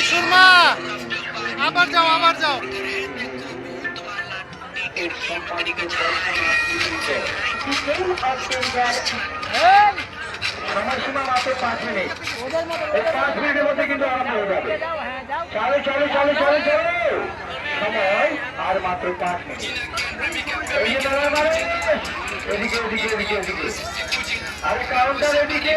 ভাই সুরমা! আবার যাও আবার যাও। আর মাত্র পাঁচ মিনিট কাউন্টার এদিকে।